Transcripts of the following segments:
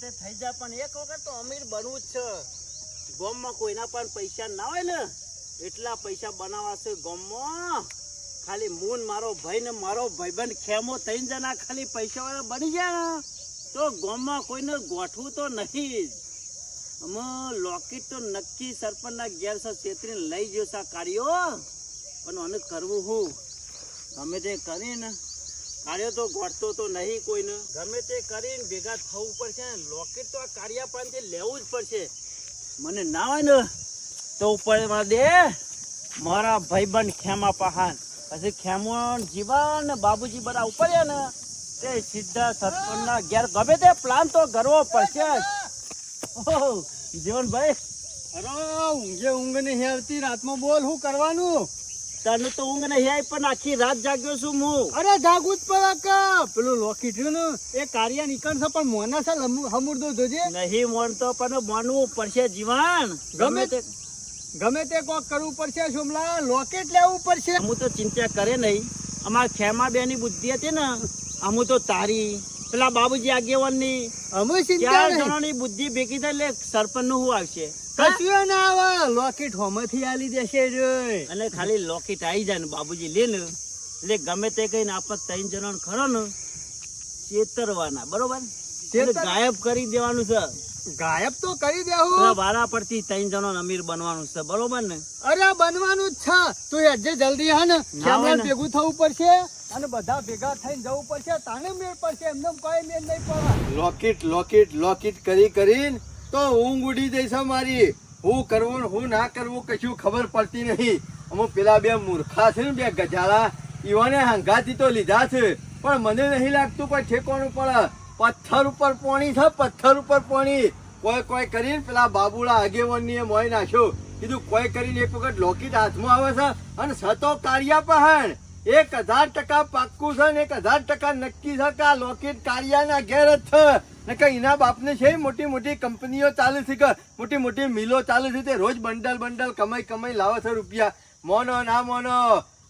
તે થઈ જાય પણ એક વખત તો અમીર બનવું જ છે. ગોમમાં કોઈના પણ પૈસા ના હોય ને, એટલા પૈસા બનાવવા ગોમમાં. ખાલી મૂન મારો ભાઈ ને મારો ભાઈબંધ ખેમો થઈને જણા ખાલી પૈસા વાળા બની જાય તો ગોમમાં કોઈને ગોઠવું તો નહીં અમે લોકેટ તો નક્કી સરપંચના ઘેર છે, છેતરીને લઈ ગયો છે કાર્યો. પણ આને કરવું હું? ગમે તે કરીને કાર્યો તો ઘટતો તો નહીં કોઈને. ગમે તે કરીને ભેગા થવું પડશે ને લોકેટ તો આ કાર્યા પાસેથી લેવું જ પડશે. મને ના હોય ને તો ઉપર દે. મારા ભાઈબંધ ખેમા પહાન. પછી ખેમો જીવન ને બાબુજી બધા ઉપર ને. તે સીધા સરપંચના ઘેર ગમે તે પ્લાન તો કરવો પડશે જીવન ભાઈ જીવનભાઈ. અરે ઊંઘે ઊંઘ નહીં આવતી રાતમાં બોલ શું કરવાનું? તને તો ઊંઘ નહીં આવી પણ આખી રાત જાગ્યો છું હું. અરે જાગું જ પડે કે. પેલું લોકી થયું ને એ કાર્ય નીકળશે પણ મોના છે હમુરદો જોજે. નહીં મોનતો પણ મોનવું પડશે જીવાન. ગમે તે ગમે તે કોક કરવું પડશે સોમલા લોકેટ લેવું પડશે. હું તો ચિંતા કરે નહીં. અમાર ખેમા બેની બુદ્ધિ હતી ને અમુ તો તારી. પેલા બાબુજી આગેવાનની. અમુ ચિંતા જણાની બુદ્ધિ ભેગી થાય એટલે સરપંચનું શું આવશે? કશું ના આવે. લોકેટ હોમેથી આલી દેશે રે અને ખાલી લોકેટ આવી જાય ને બાબુજી લે ને. એટલે ગમે તે કહીને આપણે ત્રણ જણા ખરો ને ચેતરવાના બરોબર? ગાયબ કરી દેવાનું છે. ગાયબ તો કરી દેવું. વારા પરથી ત્રણ જણો અમીર બનવાનું છે બરોબર ને? અરે બનવાનું જ છે. તું આજે જલ્દી હા ને. ને. ભેગું થવું પડશે અને બધા ભેગા થઈને જવું પડશે. તાણે મેળ પડશે. એમને કોઈ મેળ નહીં પડવા લોકેટ લોકેટ લોકેટ કરી કરીને તો ઊંઘ ઉડી જઈશ મારી. હું કરવું હું ના કરવું કશું ખબર પડતી નહીં. અમુક પેલા બે મૂર્ખા છે ને બે ગજાળા ઈવાને હંગાથી તો લીધા છે. પણ મને નહીં લાગતું કોઈ ઠેકોણું પડે. પથ્થર ઉપર પોણી છે, પથ્થર ઉપર પોણી. કોઈ કોઈ કરીને પેલા બાબુડા આગેવનની મોય નાખ્યો. કીધું, કોઈ કરીને એક વખત લોકેટ હાથમાં આવે છે અને સતો કાર્યા પણ એક હજાર ટકા પાક્કું છે ને એક હજાર ટકા નક્કી છે કે આ લોકેટ કાળિયાના ઘેર જ છે. ને કે એના બાપને છે મોટી મોટી કંપનીઓ ચાલે છે કે મોટી મોટી મિલો ચાલે છે તે રોજ બંડલ બંડલ કમાઈ કમાઈ લાવે છે રૂપિયા. મોનો ના મોનો,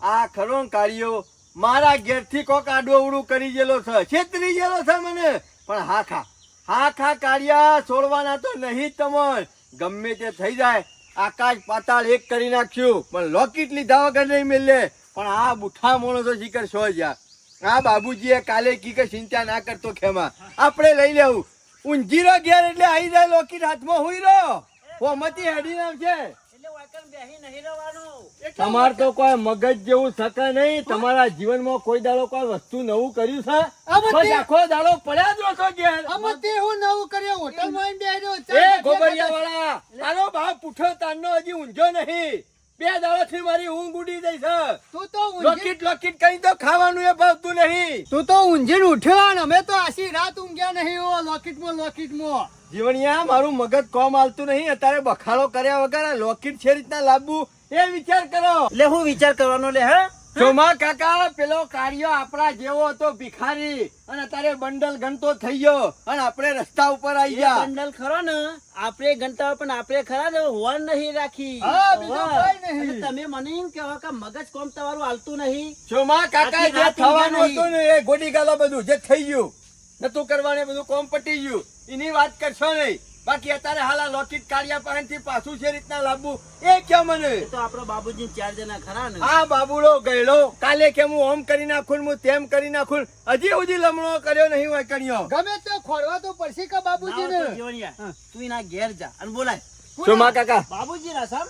આ ખરો કાળિયો મારા ઘેરથી કોક આડોવડું કરી ગયેલો છે. છેતરી ગયેલો છે મને. પણ હા ખા હા ખા કાળિયા, છોડવાના તો નહીં તમને. ગમે તે થઈ જાય, આકાશ પાતાળ એક કરી નાખ્યું. પણ લોકેટ લીધા વગર નહીં મિલે. પણ આ બુઠા તો શિકર સો જ્યાં આ બાબુજીએ કાલે કી કે ચિંતા ના કરતો ખેમા. આપણે લઈ લેવું. ઊંઝીરો ઘેર એટલે આવી જાય લોકી હાથમાં હુઈ રહ્યો હોમતી હેડી નામ છે એટલે વાકણ બેહી નહીં રહેવાનું. તમાર તો કોઈ મગજ જેવું શકે નહીં. તમારા જીવનમાં કોઈ દાડો કોઈ વસ્તુ નવું કર્યું છે? આમાં બસ આખો દાડો પડ્યા જ રહો છો ઘેર. અમતે તે હું નવું કર્યો. હોટલમાં બેહ્યો, એ ગોબરિયા વાળા તારો ભાવ પૂઠો તારનો હજી ઊંઝો નહીં. બે દાડાથી મારી ઊંઘ ઉડી જઈ છે. તું તો લોકેટ લોકેટ કઈ તો ખાવાનું એ ભાવતું નહીં. તું તો ઊંઘીને ઉઠ્યો ને અમે તો આશી રાત ઊંઘ્યા નહીં હો લોકેટમાં લોકેટમાં જીવણિયા મારું મગજ કોમ આલતું નહીં અત્યારે બખાડો કર્યા વગર લોકેટ છે રીતના લાવવું એ વિચાર કરો. એટલે હું વિચાર કરવાનો લે હા? ચોમા કાકા પેલો કાર્યો આપણા જેવો હતો ભિખારી. અને અત્યારે બંડલ ગણતો થઈ ગયો. અને આપણે રસ્તા ઉપર આવી ગયા. બંડલ ખરો ને આપણે ગણતા પણ આપણે ખરા ને હોન નહીં રાખી. તમે મને એમ કહેવો કે મગજ કોમ તમારું હાલતું નહીં. ચોમા કાકા જે થવાનું હતું ને એ ગોડી ગાલો બધું જે થઈ ગયું નતું કરવાને બધું કોમ પટી ગયું. એની વાત કરશો નહીં. બાકી અત્યારે હાલા લોકેટ કાઢ્યા પાસેથી પાછું છે રીતના લાવવું એ કે મને? તો આપણા બાબુજી ચાર જણા ખરા ને. આ બાબુડો ગયેલો કાલે કે હું ઓમ કરી નાખું હું તેમ કરી નાખું હજી સુધી લમણો કર્યો નહીં હોય કર્યો ગમે તે ખોરવા તો પડશે કે બાબુજી ને તો એના ઘેર જા અને બોલાય. ચોમા કાકા? બાબુજી ના સર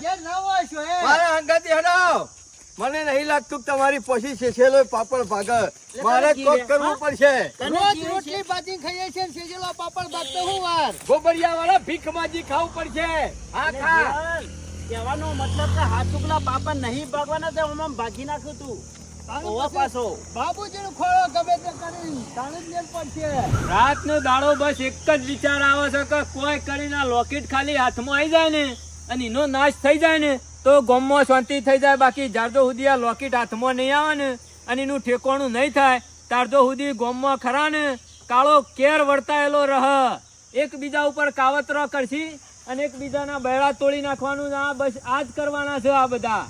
ઘેર ના હોય છો, એ. મારા હંગાતી હટાવો મને નહીં લાગતું તમારી પછી શેષેલો પાપડ ભાગે મારે કોક કરવું પડશે. રોજ રોટલી બાજી ખાઈએ છે ને પાપડ ભાગતો હું વાર? ગોબરિયા વાળા ભીખમાજી ખાવું પડશે. હા ખા. કહેવાનો મતલબ કે હાથ ઉગલા પાપડ નહીં ભાગવાના તે હું ભાગી નાખું તું. રાત નો બાબુજીનો ખોળો ગમે તે કરી તાણે જ મેલ પડશે. રાતનો દાડો બસ એક જ વિચાર આવે છે કે કોઈ કરીને આ લોકેટ ખાલી હાથમાં આવી જાય ને. અને એનો નાશ થઈ જાય ને તો ગોમમાં શાંતિ થઈ જાય. બાકી જારદો સુધી આ લોકેટ હાથમાં નહીં આવે ને અને એનું ઠેકોણું નહીં થાય તારજો સુધી ગોમમાં ખરા ને કાળો કેર વર્તાયેલો રહ. એકબીજા ઉપર કાવતરો કરશી અને એકબીજાના બૈડા તોડી નાખવાનું આ બસ આ જ કરવાના છે આ બધા.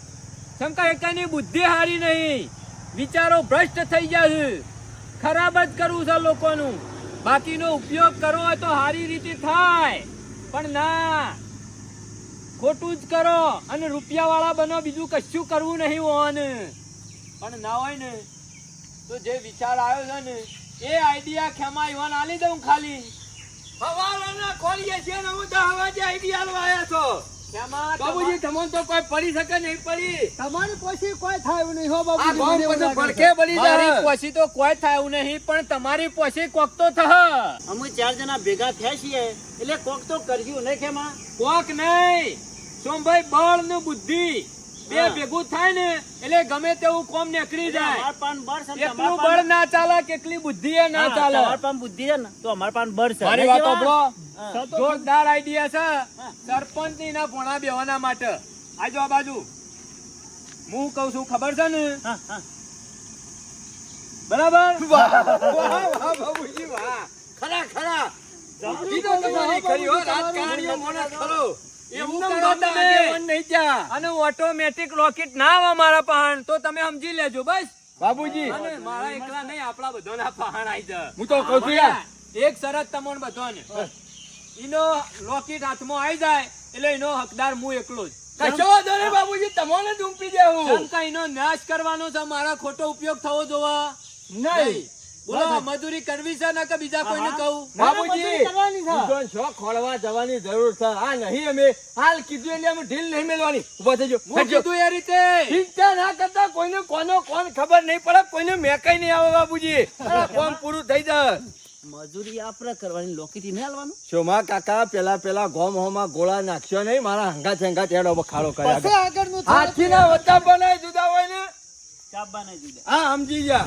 શંકા એકાની બુદ્ધિ હારી નહીં. વિચારો ભ્રષ્ટ થઈ ગયા છે. ખરાબ જ કરવું છે લોકોનું. બાકીનો ઉપયોગ કરવો હોય તો સારી રીતે થાય. પણ ના ખોટું જ કરો અને રૂપિયા વાળા બનો બીજું કશું કરવું નહીં હોન. પણ ના હોય ને તો જે વિચાર આવ્યો છે ને એ આઈડિયા ખેમા ઈવાન આલી દઉં ખાલી. હવાલાના ખોલીએ છે ને હું તો હવા જે આઈડિયા લવાયા છો. બાબુજી તમને તો કોઈ પડી શકે નહીં પડી. તમારી પછી કોઈ થાય નહીં હો આ બાબુજી મને ભડકે પડી જાય. પોસી તો કોઈ થાય નહીં પણ તમારી પોસી કોક તો થહ. અમે ચાર જણા ભેગા થયા છીએ એટલે કોક તો કરજો ને ખેમા? કોક નહીં. સોમભાઈ બળ ને બુદ્ધિ. બે ભેગું થાય ને એટલે ગમે તેવું કોમ નીકળી જાય. એટલું બળ ને ચાલે કેટલી બુદ્ધિ એ ના ચાલે. તમાર પાન બુદ્ધિ છે ને તો અમાર પાન બળ છે. મારી વાત સાંભળો. જોરદાર આઈડિયા છે. સરપંચની ના ભોણા બેવાના માટે. આજો આ બાજુ. હું કઉ છું ખબર છે ને. બરાબર? વાહ વાહ બાબુજી વાહ ખરા ખરા. ઈ તમારી ખરી હો રાજકારણીઓ મને ખરો. એવું એમનેમ કરો ગામના તમે. આગેવાન નહીં ત્યાં. અને ઓટોમેટિક રોકેટ ના આવે મારા પહાણ. તો તમે સમજી લેજો બસ. બાબુજી. મારા એકલા નહીં આપણા બધાના પહાણ આઈ જાય હું તો કહું છું યાર. એક શરત તમને બધાને. એનો રોકેટ હાથમાં આવી જાય એટલે એનો હકદાર હું એકલો જ. કશો વાંધો નહીં બાબુજી તમને ઊંપી દેવું. શંકા એનો નાશ કરવાનો છે મારા ખોટો ઉપયોગ થવો જોવા. નહીં. બોલો મજૂરી કરવી છે ને કે બીજા કોઈને કહું? બાબુજી મજૂરી ઉધોન છો ખોળવા જવાની જરૂર છે. આ નહીં અમે. હાલ કીધું એટલે અમે ઢીલ નહીં મેળવાની. ઊભા થજો હું કીધું એ રીતે? ચિંતા ના કરતા કોઈને કોનો કોણ ખબર નહીં પડે કોઈને મેકાઈ નહીં આવે બાબુજી આ કોમ પૂરું થઈ જાય. મજૂરી આપણે કરવાની લોકેટી નહીં હાલવાનું? શોમા કાકા પેલા પેલા ગોમ હોમાં ગોળા નાખ્યો નહીં મારા હંગા છંગા તેડો બખાડો કર્યા પછી આગળનું હાથી ના વત્તા બનાય જુદા હોય ને? ચાબા નહીં જુદા. હા સમજી ને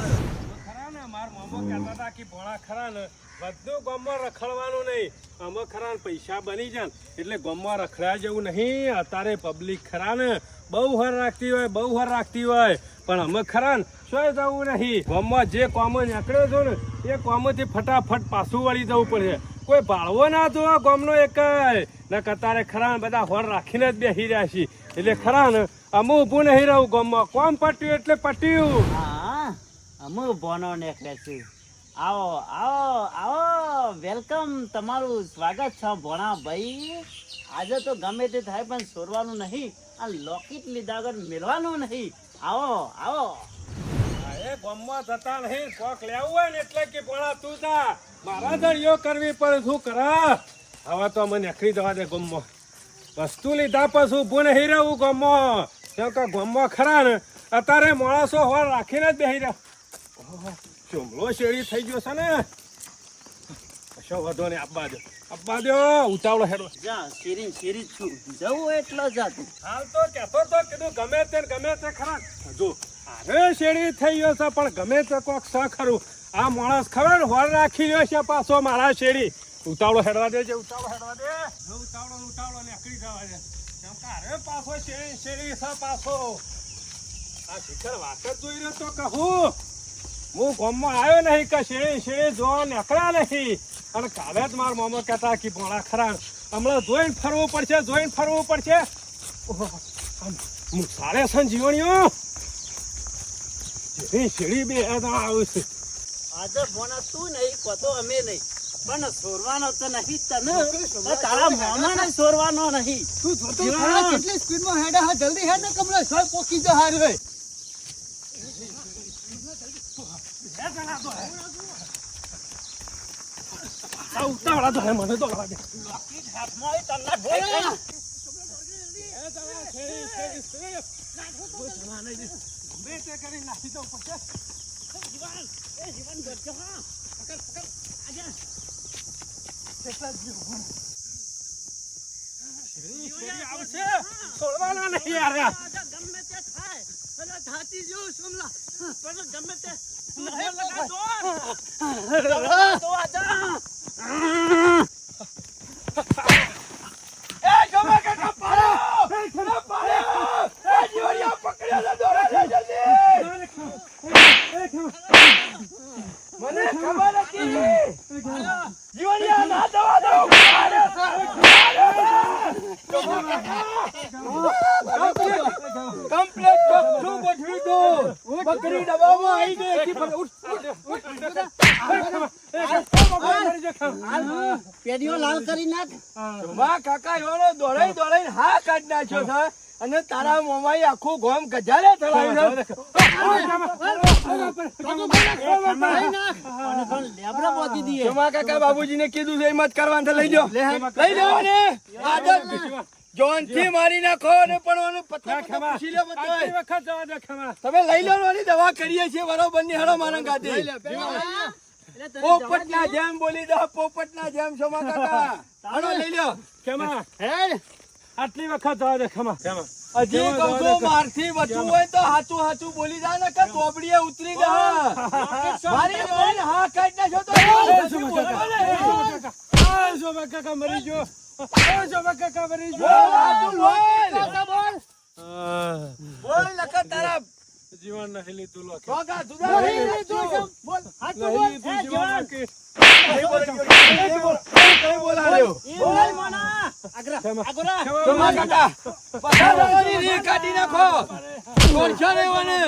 માર મામો કહેતા હતા કે ભોળા ખરા ને બધું ગામમાં રખડવાનું નહીં. અમે ખરા પૈસા બની જાય એટલે ગામમાં રખડ્યા જેવું નહીં. અત્યારે પબ્લિક ખરા ને. બહુ હર રાખતી હોય, બહુ હર રાખતી હોય. પણ અમે ખરા ને. શું જવું નહીં. ગામમાં જે કોમો નીકળ્યો છો ને, એ કોમોથી ફટાફટ પાછું વળી જવું પડશે કોઈ ભાળવો ના તો ગામનો એક ને કતારે ખરા બધા હોર રાખીને જ બેસી રહ્યા છીએ. એટલે ખરા ને, અમે ઊભું નહીં રહું ગામમાં. કોમ પટ્યું એટલે પટ્યું. અમુ બોનો નેકળે છે આવો આવો આવો, વેલકમ તમારું સ્વાગત છે ભોણા ભાઈ આજે તો ગમે તે થાય પણ છોડવાનું નહીં, આ લોકેટ લીધા વગર મેળવાનું નહીં. આવો આવો. એ ગામમાં જતા નહીં, કોક લેવું હોય ને એટલે કે ભોણા તું જા. મારા દળીઓ કરવી પડે, શું કરા? હવે તો મને નખરી જવા દે ગમો વસ્તુ લીધા પછી ઊભું નહીં રહેવું ગામમાં. કેમ કે ગમો ખરા ને, અત્યારે માણસો હોર રાખીને જ બેસી રહ્યા. ચોમલો શેરી થઈ ગયો છે ને? કશો વધો ને આપવા દો. આપવા દો ઉતાવળો હેડો. જા શેરી શેરી છું. જવું એટલો જા તું હાલ તો કહેતો તો કીધું ગમે તે ગમે તે ખરા. જો અરે શેરી થઈ ગયો છે પણ ગમે તે કોક સ ખરું. આ માણસ ખબર હોર રાખી રહ્યો છે પાછો મારા શેરી. ઉતાવળો હેડવા દે છે ઉતાવળો હેડવા દે. જો ઉતાવળો ને ઉતાવળો નીકળી જવા દે. કેમ કે અરે પાછો શેરી શેરી છે પાછો. આ શિખર વાત જ જોઈ રહ્યો તો કહું. હું ગામમાં આવ્યો નહીં કે શેરી શેરી જોવા નીકળ્યા નહીં. અને કાલે જ મારા મામા કહેતા કે ભોળા ખરા હમણાં જોઈને ફરવું પડશે જોઈને ફરવું પડશે. હું સારે સંજીવણીઓ ને શેરી બે આવ્યું છે. આજે ભોણા તું નહીં કોતો અમે નહીં. પણ સોરવાનો તો નહીં તને. તારા મામા નહીં સોરવાનો નહીં. તું જોતો કેટલી સ્પીડમાં હેડે હા જલ્દી હેડ ને કમલેશ હોય પોકી જ હાર હોય આ ઉતાવળા તો હે મને તો લાગે હાથમાં આવી તને ભોળા. બે તે કરી નાખી દઉં પડશે શેરી શેરી આવશે. છોડવાના નહીં યાર. ગમે તે થાય. જેવું સમલા. પણ ગમે તે. મને ખબર હતી જીવણિયા ના દવા દઉં કમ્પ્લેટ ચોખ્ખું ગોઠવી દો બકરી ડબ્બામાં આવી ગઈ એકી પર ઉઠ, ઉઠ, ઉઠ. લાલ કરી નાખમાં કાકા એવાનો દોડાઈ દોડાઈને હા કાઢ નાખ્યો છે અને તારા મોમાઈ આખું ગોમ ગજારે ચલાવ્યું છે લેબડા ને કાકા કીધું છે હિંમત જ કરવાનું લઈ લો લઈ લો ને આદત જોનથી મારી નાખો ને પણ તમે લઈ લો ને દવા કરીએ છીએ બરોબરની હરો મારા ગાતે પોપટ ના જેમ બોલી દો પોપટ ના જેમ છો કાકા. હરો લઈ લો ખમા. હે આટલી વખત દવા દે ખમા. હજી કહું છું મારથી બચવું હોય તો હાચું હાચું બોલી જા ને કે તોબડીએ ઉતરી જા. મારી હા કાઢ નાખ્યો તો કાકા? મરી ગયો. આ શોભા કાકા મરી બોલ, ગયો હાચું બોલ. આ, બોલ નકર તારા જીવન નહીં લીધું લો ભોગા જુદા નહીં હાચું. નહીં લીધું જીવન બાકી. કઈ બોલ, કઈ બોલ, કઈ બોલાડ્યો? જમા કાકા, પસારવાની રીલ કાઢી નાખો. છોડશો નહીં મને.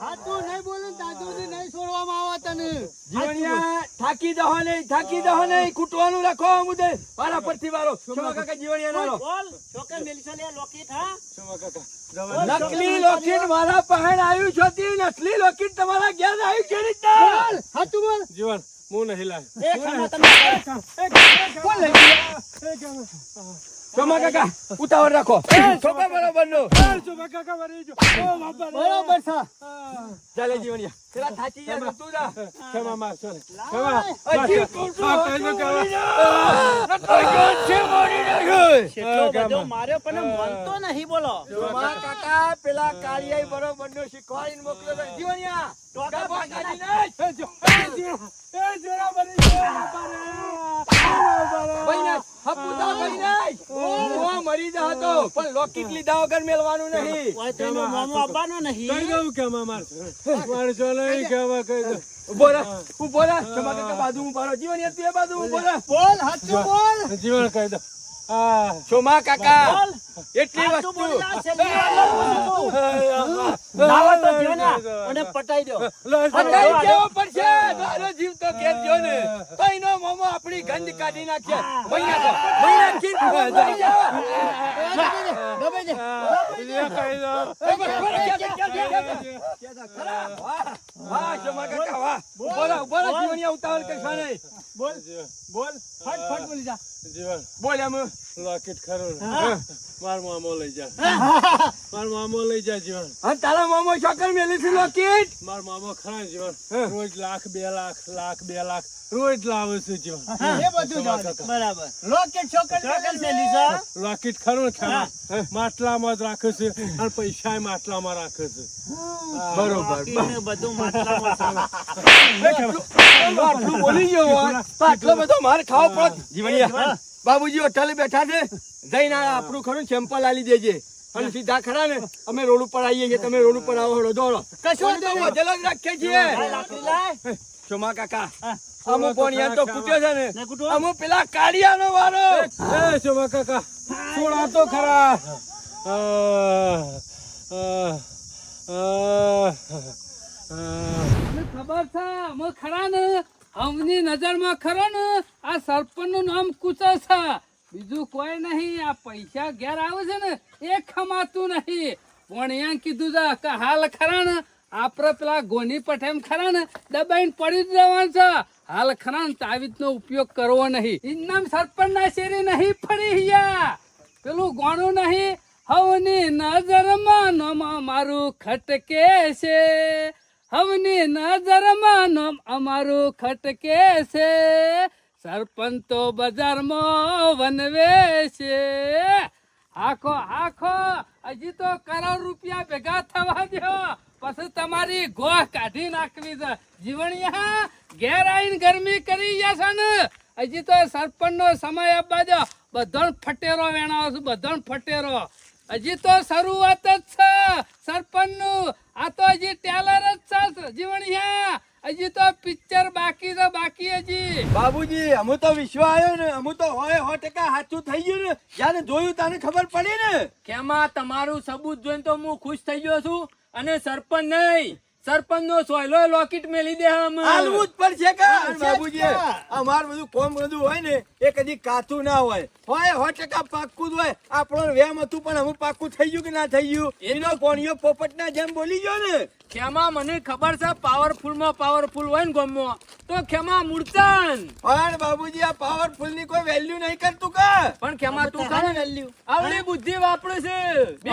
હાચું નહીં બોલે દાદુજી નહીં છોડવામાં આવે તને. જીવણિયા, થાકી દહો નહીં, થાકી દહો નહીં, કૂટવાનું રાખો મુદે. વારા પરથી વારો. જમા કાકા? જીવણિયા ના લો. બોલ. છોકરા મેલસા લે લોકેટ હા? શોભા કાકા નકલી લોકેટ મારા પહેણ આવ્યું છે તે. નકલી લોકેટ તમારા ઘેર આવ્યું છે રીતના. બોલ. નહીં લઈ ગયું? જમા કાકા ઉતાવળ રાખો. છોકરા બરોબર નો આ કાકા મરી જો. બરોબર છે. ચાલે જીવણિયા. પેલા થાચી જાય તું જા. ક્ષમા માર ને ક્ષમા હજી મારશો. કહું છું, આ કઈ નતો જોન છે મારી નાખ્યો. કેટલો બધો માર્યો પણ મનતો નહીં બોલો. જમા કાકા. પેલા કાળિયાઈ બરોબર નો શીખવાડીને મોકલ્યો છે. જીવણિયા. ટોકા કાઢી ને એ જો- એ જીવન- એ જીવન મરી ગયો બાપા રે. બાપા રે. ભાઈ નાખ. હપુતા ભાઈ નાખ. હું. મરી જા હતો પણ લોકેટ લીધા વગર મેલવાનું નહીં. મોમો કહી નહીં. કે કેમાં મારશો મારશો નહીં કેમાં કહી દઉં ઊભો રહે ઊભો રહે જમા કાકા બાજુ ઊભા રહો. તું એ બાજુ બોલ હાચું બોલ. જીવન કહી દઉં સોમા કાકા એટલી બોલી વસ્તુ અને પટાઈ દો હટાઈ દેવો પડશે. તારો જીવ તો ઘેર જો ને? તો એનો મોમો આપણી ગંધ કાઢી નાખશે મૈયા મૈયા મરી જા. દબાઈ દે? ખરા? વાહ, વાહ, સોમા કાકા, વાહ. ઊભો રહે, જીવણિયા ઉતાવળ કરશો બોલ બોલ. ફટ ફટ બોલી જા. જીવન. બોલ એમ. લોકેટ ખરું માર મામો લઈ જા. માર મામો લઈ જા જીવન. અને તારા મામો છોકર મેલી છે લોકેટ માર મામો ખરા જીવન. રોજ લાખ બે લાખ લાખ બે લાખ. રોજ લાવે છે જીવન. એ બધું. બરાબર. રોકેટ છોકર ચોકન મેલી છે? રોકેટ ખરો ખરા માટલામાં જ રાખે છે અને પૈસા માટલામાં રાખે છે. બરોબર. બધું માટલામાં બોલી ગયો આટલો બધો માર ખાવો પડત. જીવણિયા, બાબુજી હોટલે બેઠા છે. જઈને આપણું ખરું સેમ્પલ આલી દેજે. અને સીધા ખરા ને અમે રોડ ઉપર આવીએ છીએ તમે રોડ ઉપર આવો હળો દોડો. કશું તો જ રાખીએ છીએ. ચોમા કાકા અમુક કોણિયા તો કૂટ્યો છે ને. અમુક પેલા કાળિયાનો વારો. એ શોભા કાકા. થોડા તો ખરા. ખબર છે અમે ખરા ને. અમની નજરમાં ખરો ને, આ સરપંચનું નામ કુચો છે. બીજું કોઈ નહીં, આ પૈસા ઘેર આવે છે ને, એ ખમાતું નહીં. વણિયા કીધું છે કે હાલ ખરા ને આપણે પેલા ગોની પઠેમ ખરા ને, દબાઈને પડી જ રહેવાનું છે. હાલ ખરા ને તાવીજ નો ઉપયોગ કરવો નહીં. ઇનામ સરપંચ ના શેરી નહીં ફરી હિયા પેલું ગોણું નહીં. હવની નજરમાં નોમાં મારું ખટકે છે. હવની નજરમાં નોમ અમારું ખટકે છે. સરપંચ તો બજારમાં વનવે છે. આખો આખો, હજી તો કરોડ રૂપિયા ભેગા થવા દો પછી તમારી ગોહ કાઢી નાખવી છે. જીવણિયા ઘેર આવીને ગરમી કરી જશે ને? હજી તો સરપંચ નો સમય આપવા દો બધો ફટેરો વેણાવો છું બધો ફટેરો. હજી તો શરૂઆત જ છે. સરપંચનું આ તો હજી ટેલર જ છે જીવણિયા હજી તો પિક્ચર બાકી છે બાકી હજી. બાબુજી અમુ તો વિશ્વ આવ્યો ને અમુ તો હોય સો ટકા સાચું થઈ ગયું ને. જયારે જોયું તને ખબર પડી ને. કેમાં તમારું સબૂત જોઈને તો હું ખુશ થઈ ગયો છું? અને સરપંચ નહીં. સરપંચ નો સોયલો લોકેટ મેલી દે આમ. હાલવું જ પડશે કે? બાબુજી. અમાર બધું કોમ બધું હોય ને એ કદી કાચું ના હોય. હોય સો ટકા પાક્કું જ હોય. આપણો વેમ હતું પણ અમુક પાક્કું થઈ ગયું કે ના થઈ ગયું? એનો કોણીઓ પોપટ ના જેમ બોલી ગયો ને. ખેમા મને ખબર છે પાવરફુલમાં પાવરફુલ હોય ને ગમો તો ખેમા મૂર્તન પણ બાબુજી આ પાવરફુલની કોઈ વેલ્યુ નહીં કરતું કે? પણ ખેમા તું વેલ્યુ આવડી બુદ્ધિ વાપરે છે. બે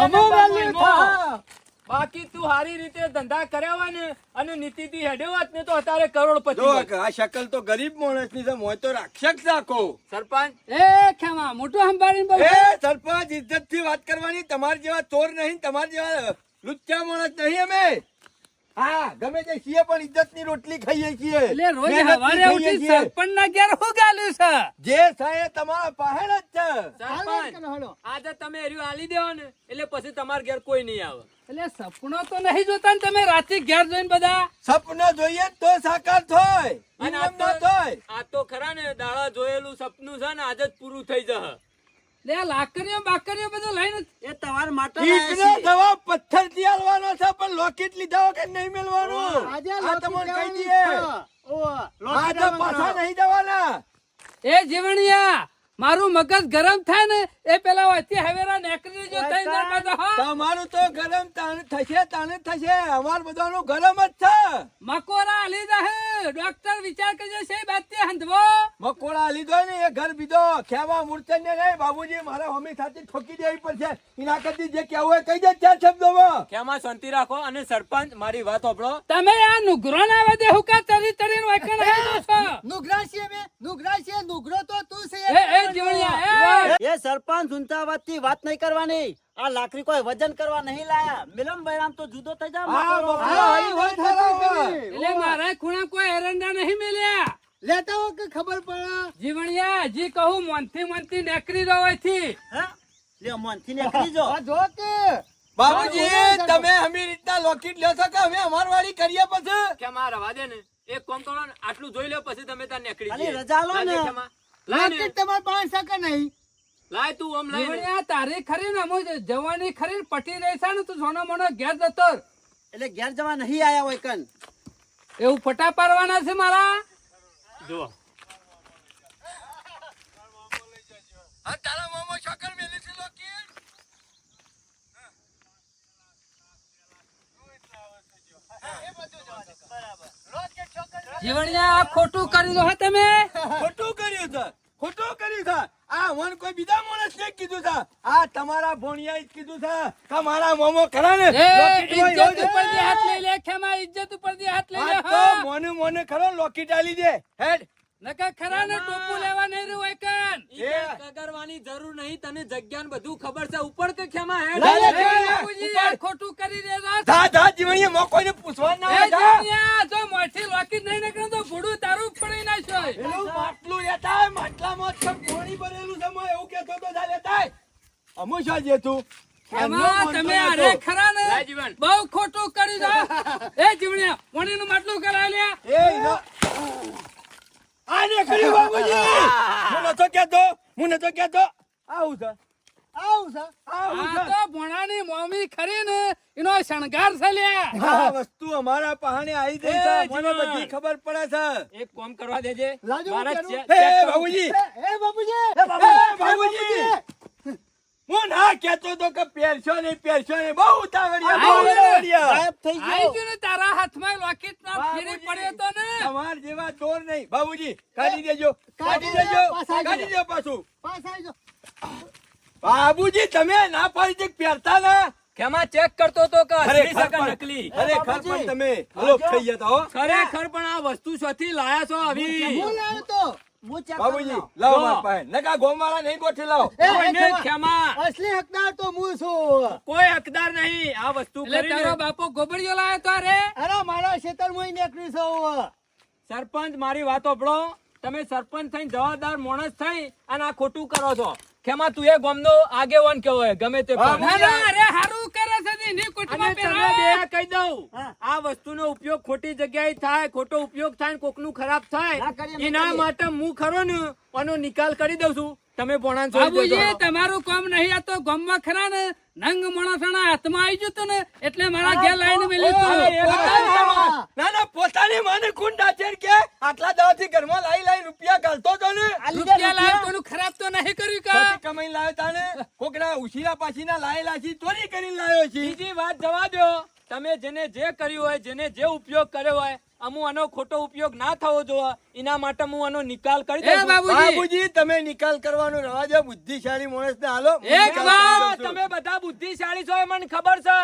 થા. બાકી તું સારી રીતે ધંધા કર્યા હોય ને અને નીતિથી હેડ્યો વાત ને તો અત્યારે કરોડપતિ જો આ શકલ તો ગરીબ માણસની છે મોય તો રાક્ષસ રાખો. સરપંચ. એ ખેમા મોટું સંભાળીને બોલ. એ સરપંચ ઇજ્જતથી વાત કરવાની તમાર જેવા ચોર નહીં તમાર જેવા લુચ્ચા માણસ નહીં અમે. હા ગમે તે છીએ પણ ઇજ્જતની રોટલી ખાઈએ છીએ. એટલે રોજ સવારે ઉઠી સરપંચ ના ઘેર હું ગાલ્યું છે? જે સાહેબ તમારા પાસે જ છે. સરપંચ આજે તમે એર્યું આલી દેવો ને એટલે પછી તમારા ઘેર કોઈ નહીં આવે. એટલે સપનો તો નહીં જોતા ને તમે રાતે ઘેર જોઈને બધા? સપનો જોઈએ તો સાકાર થાય. અને આ તો થાય. આ તો ખરા ને દાડા જોયેલું સપનું છે ને આજે જ પૂરું થઈ જશે. લે લાકડીઓ બાકડીઓ બધું લઈને એ તમારા માટે પથ્થરથી આલવાનો છે પણ લોકેટ લીધા વગર નહીં મેળવાનું. આજે આ તમને કહી દઈએ. છે. લોકેટ પાછા નહીં જવાના. એ જીવણિયા મારું મગજ ગરમ થાય ને એ પેલા વચ્ચે હવેરા નેકરી જો થઈ પાછો, તમારું તો ગરમ તાને થશે તાને થશે. અમાર બધાનું ગરમ જ છે. મકોરા આલી દે ડોક્ટર વિચાર કરજો છે બાતે હંધવો. મકોડા લીધો ને એ ઘર બીજો. ખેવા મૂર્છન ને રે બાબુજી મારે હોમી સાથે ઠોકી દેવી પડશે. એના કરતી જે કેવું હોય કહી દે ચાર શબ્દોમાં. કેમાં શાંતિ રાખો અને સરપંચ મારી વાત સાંભળો તમે આ નુગરો ના વધે હુકા તરી તરીને વાંકણ આવી દોસ્તો નુગરા છે? મે નુગરા છે નુગરો તો તું છે. એ સરપંચ ઊંચાવાતથી વાત નહીં કરવાની. આ લાકડી કોઈ વજન કરવા નહીં લાયા. મિલમ બૈરામ તો જુદો થઈ. કરી. એટલે મારા ખૂણા કોઈ એરંડા નહીં મેલ્યા. લેતા હો કે ખબર પડે? જીવણિયા જી કહું મનથી મનથી નેકરી રવાયથી થી લે મનથી નેકરી જો. આ જો કે. બાબુજી તમે અમી રીતના લોકેટ લ્યો છો કે અમે અમાર વાળી કરીએ પછી? કે રવા દે ને. એક કોમ કરો ને આટલું જોઈ લો પછી તમે ત્યાં નેકરી રજા લો ને. લાય ખેમા. લાય ને. લોકેટ તમારે પાંચ શકે નહીં લાય તું આમ લાય ને. તારી ખરી ને અમુક જવાની ખરી પટી રહી છે ને તું સોનો મોનો ઘેર જતો એટલે ઘેર જવા નહીં આયા હોય કન એવું ફટા પાડવાના છે મારા જો હા તારા મામા શકલ મેલી છે લોકેટ જીવણિયા ખોટું કરી દો તમે. ખોટું કર્યું છે. ખોટું કર્યું છે. આ મન કોઈ બીજા માણસ ને કીધું છે. આ તમારા ભોણિયા જ કીધું છે. કે મારા મોમો ખરા ને? ઇજ્જત ઉપર હાથ લઈ લે ખેમા ઇજ્જત ઉપરથી હાથ લઈ લે મોનું મોને મોને ખરો લોકી ડાલી દે. હેડ. ખરા ને ટોપું લેવા નહીં રહ્યું હોય કાન ઈ કાંઈ કગરવાની જરૂર નહીં તને જગ્યા ને બધું ખબર છે. ઉપર કે ખેમા હેડ? લા, ખોટું કરી દેજો ધા ધા જીવણીએ મો કોઈને પૂછવા ના એ આવે ધા. જીવણિયા, જો મોંથી લોકી નહીં નીકળે તો ભૂડું તારું નાખશો. પેલું માટલું લેતા માટલા માટલામાં જ કંઈક પાણી ભરેલું છે મોય એવું કહેતો તો જા લેતા અમુ શા જે તું? તમે અરે ખરા ને લાય બહુ ખોટું કરી દો એ જીવણિયા પાણીનું માટલું કરાવી લે. એ નો. કર્યું બાબુજી હું. નતો કહેતો હું નતો કહેતો આવું છે. આવું છે આવું છે. તો ભોણાની મોમી ખરી ને એનો શણગાર છે આ વસ્તુ અમારા પહાણે આવી ગઈ છે. મને બધી ખબર પડે છે. એક કામ કરવા દેજે. મારા હે બાબુજી હું ના કહેતો તો કે પહેરશો નહીં પહેરશો નહીં. બહુ ઉતાવળિયા બહુ ઉતાવળિયા. ગાયબ થઈ આઈ ગયો ને તારા હાથમાં લોકેટ ના ફેરી બાબુજી, પડ્યો તો ને. તમાર જેવા ચોર નહીં. બાબુજી કાઢી દેજો કાઢી દેજો કાઢી દેજો પાછું પાછા. આવી બાબુજી તમે ના પાડી પહેરતા ના? કેમાં ચેક કરતો તો કે અસલી પણ- નકલી ખરેખર પણ તમે હલો થઈ ગયા તા હો. ખરેખર પણ આ વસ્તુ શોથી લાયા છો આવી. હું લાવ્યો તો? બાબુજી. લાવો. મારા પાસે. નકા ગોમવાળા નહીં ગોઠી લાવો. કોઈને ખેમા, ખેમા અસલી હકદાર તો હું છું. કોઈ હકદાર નહીં. આ વસ્તુ કરી તારો બાપો ગોબડિયો લાયો તો રે. અરે મારા ખેતરમાં નીકળી છું. સરપંચ મારી વાત સાંભળો. તમે સરપંચ થઈને જવાબદાર માણસ થઈ અને આ ખોટું કરો છો. ખેમા તું એ ગામનો આગેવાન કહેવાય ગમે તે અરે હારું કરે છે ને ની કુટમાં. બે કહી દઉં. આ વસ્તુનો ઉપયોગ ખોટી જગ્યાએ થાય ખોટો ઉપયોગ થાય ને કોકનું ખરાબ થાય એના માટે હું ખરો ને આનો નિકાલ કરી દઉં છું. તમે પોણા બાબુજી તમારું કામ નહીં આ તો ગામમાં ખરા ને નંગ માણસોના હાથમાં આવી જતો ને એટલે મારા ઘેર લાઈને મેલી ના ના પોતાની માને કુંડા છે કે આટલા દાવાથી ઘરમાં લાઈ લાઈ રૂપિયા ગાલતો તો ને. રૂપિયા લાવ્યો કોઈનું ખરાબ તો નહીં કર્યું કા? કમાઈ લાવ્યો તાને. કોકડા ઉશીરા પાછીના લાયેલા છે ચોરી કરીને લાવ્યો છે. બીજી વાત જવા દો તમે જેને જે કર્યું હોય જેને જે ઉપયોગ કર્યો હોય અમુ આનો ખોટો ઉપયોગ ના થવો જોઈએ એના માટે હું આનો નિકાલ કરી દઉં બાબુજી બાબુજી તમે નિકાલ કરવાનો રવા દો બુદ્ધિશાળી માણસ ને હાલો એક વાર. તમે બધા બુદ્ધિશાળી છો એ મને ખબર છે.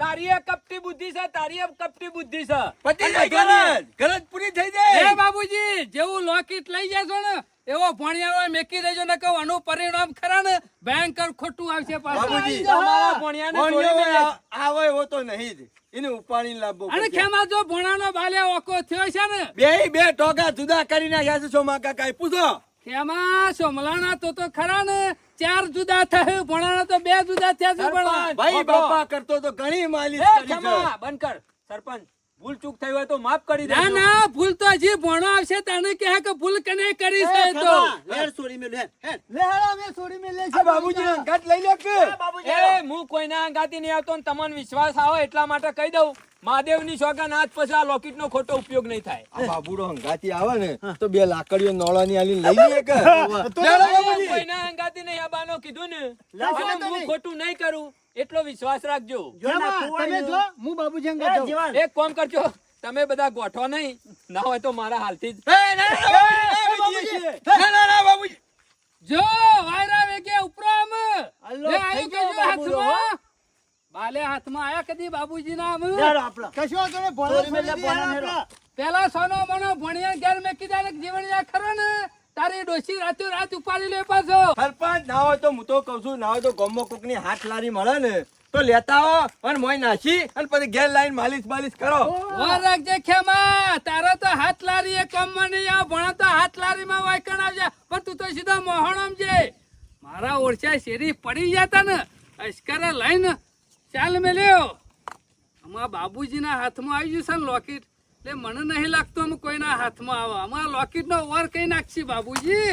તારી એ કપટી બુદ્ધિ છે તારી એ કપટી બુદ્ધિ છે. પતી ગરજ ગરજ પૂરી થઈ એ જાય બાબુજી જેવું લોકેટ લઈ જશો ને એવો ભણિયારો મેકી દેજો ને કહું આનું પરિણામ ખરા ને ભયંકર ખોટું આવશે પાછું. બાબુજી તમારા ભણિયાને આવે એવો તો નહીં જ. એને ઉપાડીને લાવવો અને. ખેમા જો ભણાનો બાલે ઓકો થયો છે ને બે બે ટોકા જુદા કરી નાખ્યા છે સોમા કાકા પૂછો ખેમા સોમલાણા તો તો ખરા ને ચાર જુદા થયું ભણાના તો બે જુદા થયા છે ભણા ભાઈ બાપા. કરતો તો ઘણી માલિશ કરી છે. બંધ કર સરપંચ ભૂલ ચૂક થઈ હોય તો માફ કરી ના ના ભૂલ તો હજી ભણો આવશે તને કહે કે ભૂલ કને કરી છે તો. લેર છોડી મેલ્યું, લે. લે હાલો અમે છોડી મેલે આ બાબુજીનો અંગાત લઈ લે કે. એ હું કોઈના અંગાતી નહીં આવતો ને તમને વિશ્વાસ આવે એટલા માટે કહી દઉં. મહાદેવની સોગન આજ પછી આ લોકેટનો ખોટો ઉપયોગ નહીં થાય. આ બાબુડો હંગાતી આવે ને તો બે લાકડીઓ નોળાની આલી લઈ લઈએ કે. કોઈના હંગાતી નહીં આવવાનું કીધું ને. હું ખોટું નહીં કરું એટલો વિશ્વાસ રાખજો. ના તમે જો હું બાબુજી જાઉં. એક કામ કરજો તમે બધા ગોઠો નહીં. ના હોય તો મારા હાલથી જ. ના, ના, ના, બાબુજી. ના, ના, ના. જો વાયરા વેગે ઉપરામ. અલ્લો, લે આયુ બાબુડો, હાથમાં. બાલે હાથમાં આયા કદી બાબુજી ના આમ? લેર આપડો. કશો તને. પેલા સોનો મનો ભણિયા ઘેર મેં કીધા ને યા ખરો ને? તારી ડોશી રાતો રાત ઉપાડી લે પાછો. સરપંચ ના હોય તો હું તો કઉ છું ના હોય તો ગમો કોકની હાથ લારી મળે ને તો લેતા આવો અને મોય નાસી અને પછી ઘેર લાઈન માલિશ માલિશ કરો. રાખજે ખેમા તારો તો હાથ લારી એ કમ મને આ ભણો તો હાથ લારીમાં વાયકણ આવજે પણ તું તો સીધો મોહણમ છે મારા ઓળખ્યા શેરી પડી જતા ને અશ્કરા લઈને ચાલ મેલ્યો. અમારા બાબુજીના હાથમાં આવી ગયું છે ને લોકેટ એટલે મને નહીં લાગતું અમે કોઈના હાથમાં આવે. અમારા લોકેટનો ઓર કઈ નાખશી બાબુજી?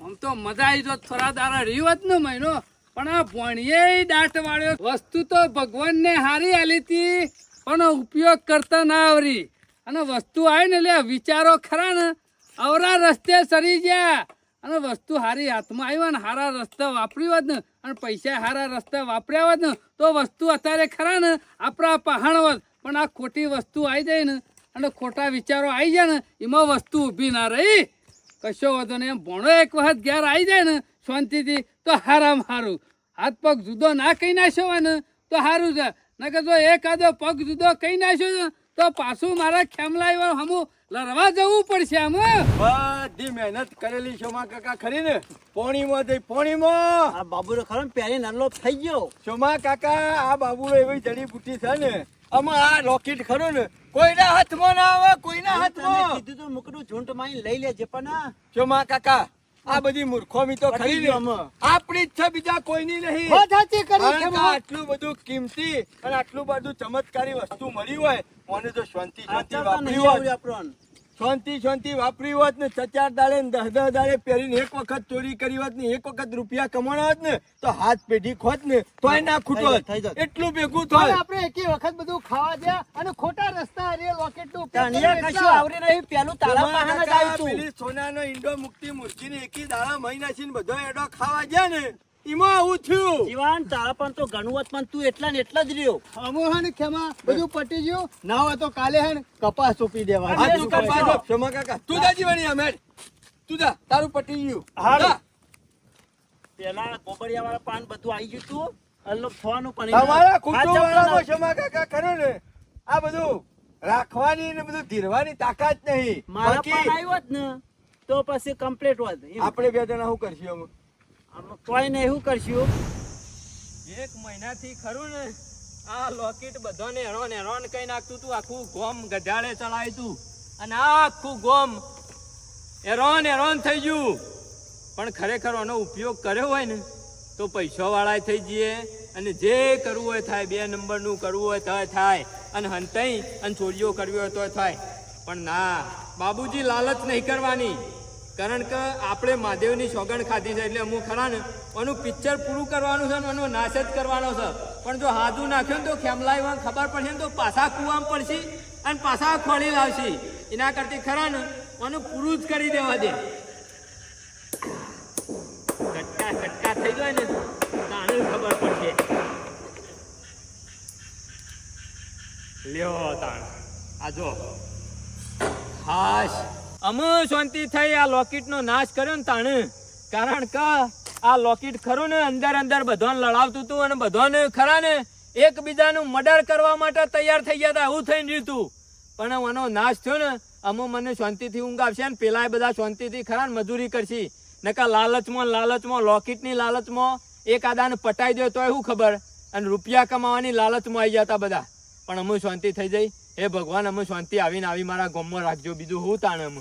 આમ તો મજા આવી જો થોડા દારા રહ્યો હોત ને મહિનો. પણ આ ભણીએ દાંત વાળ્યો. વસ્તુ તો ભગવાનને હારી આલી હતી પણ ઉપયોગ કરતા ના આવરી. અને વસ્તુ આવી ને એટલે વિચારો ખરા ને? અવરા રસ્તે સરી ગયા. અને વસ્તુ હારી હાથમાં આવ્યો ને હારા રસ્તા વાપરી હોત ને અને પૈસા હારા રસ્તા વાપર્યા હોત ને, તો વસ્તુ અત્યારે ખરા ને, આપણા પહાણ હોત. પણ આ ખોટી વસ્તુ આવી જાય ને અને ખોટા વિચારો આવી જાય ને, એમાં વસ્તુ ઊભી ના રહી. કશો વાંધો નહીં, એમ ભણો એક વખત ઘેર આવી જાય ને શાંતિથી, તો હારામ હારું. હાથ પગ જુદો ના કહી નાખ્યો હોય ને, તો સારું છે. નકર જો એકાદો પગ જુદો કહી નાખ્યો ને તો પાછું મારા ખેમલા હમું લડવા જવું પડશે આમ બધી મહેનત કરેલી શોમા કાકા ખરી ને? પોણીમાં જઈ પોણીમાં. આ બાબુડો ખરો ને પહેરી નાનો થઈ ગયો. શોમા કાકા આ બાબુ એવી જડીબુટ્ટી છે ને. આમાં આ રોકેટ ખરું ને કોઈના હાથમાં ના આવે કોઈના હાથમાં. કીધું તો મુકડું ઝૂંટમાં લઈ લેજે પણ આ શોમા કાકા આ બધી મૂર્ખોમી તો ખરી આપણી જ છે બીજા કોઈની નહીં. આટલું બધું કિંમતી અને આટલું બધું ચમત્કારી વસ્તુ મળી હોય મને તો શાંતિ શાંતિ વાપરી હોય. શાંતિ શાંતિ વાપરી હોત ને ચચાર દાડે ને દસ દહ દાડે પહેરીને એક વખત ચોરી કરી હોત ને એક વખત રૂપિયા કમાણા હોત ને તો હાથ પેઢી ખોત ને તોય ના જાત. એટલું ભેગું થાય. આપણે એકે વખત બધું ખાવા દે અને ખોટા રસ્તા અરે લોકેટનું કશું આવરી નહીં. પેલું તારા તમારા જ આવ્યું. પેલી સોનાનો ઈંડો મુકતી મૂર્તિને એકી દાડા મહિના છીને બધો એડો ખાવા ગયા ને. એમાં આવું થયું. જીવાન તારા પણ તો ઘણું હોત પણ તું એટલા ને એટલા જ રહ્યો. અમો હે ખેમા બધું પટી ગયું. ના હોય તો કાલે હે કપાસ સોંપી દેવા આ તું કપાસ ક્ષમા કાકા. તું જા જીવાની અમે તું જા તારું પટી ગયું. હા પેલા કોબરિયા વાળા પાન બધું આવી ગયું તું. અલ્લો થવાનું પણ તમારા ખૂટો વાળામાં ક્ષમા કાકા ખરો ને. આ બધું રાખવાની ને બધું ધીરવાની તાકાત નહીં. મારા પણ આવ્યો જ ને તો પછી કમ્પ્લીટ હોત. આપણે બે જણા શું કરશું? અમે કોઈ ને એવું કરશું? એક મહિનાથી ખરું ને, આ લોકેટ બધાને હેરોન હેરોન કઈ નાખતું તું, આખું ગોમ ગધાડે ચલાવ્યું તું. અને આખું ગોમ હેરોન હેરોન થઈ ગયું. પણ ખરેખર આનો ઉપયોગ કર્યો હોય ને, તો પૈસા વાળા થઈ જઈએ. અને જે કરવું હોય થાય, બે નંબરનું કરવું હોય તો થાય. અને હંતાઈ, અને ચોરીઓ કરવી હોય તો થાય. પણ ના, બાબુજી લાલચ નહીં કરવાની. કારણ કે આપણે મહાદેવની સોગંદ ખાધી છે એટલે અમુક ખરા ને એનું પિક્ચર પૂરું કરવાનું છે ને આનો નાશ જ કરવાનો છે. પણ જો હાથું નાખ્યો ને તો ખેમલાઈ ખબર પડશે ને તો પાછા કુવામાં પડશે અને પાછા ખોળી લાવશે. એના કરતી ખરા ને એનું પૂરું જ કરી દેવા દે. કટકા કટકા થઈ જાય ને તાણે ખબર પડશે. લ્યો તાણ. આ જો. હાશ અમે શાંતિ થઈ આ લોકેટનો નાશ કર્યો ને તાણે. કારણ કે આ લોકેટ ખરું ને, અંદર અંદર બધાને લડાવતું હતું અને બધાને ખરા ને, એકબીજાનું મર્ડર કરવા માટે તૈયાર થઈ ગયા હતા, એવું થઈને રહ્યું પણ મનો નાશ થયો ને, અમો મને શાંતિથી ઊંઘ આવશે ને, પેલા બધા શાંતિથી ખરા ને મજૂરી કરશે. નકા લાલચમાં લાલચમાં, લોકેટની લાલચમાં એક આદાને પટાઈ દો તોય શું ખબર? અને રૂપિયા કમાવાની લાલચમાં આવી જતા બધા. પણ અમે શાંતિ થઈ જઈ. હે ભગવાન, અમે શાંતિ આવીને આવી મારા ગામમાં રાખજો. બીજું હું તાણે અમે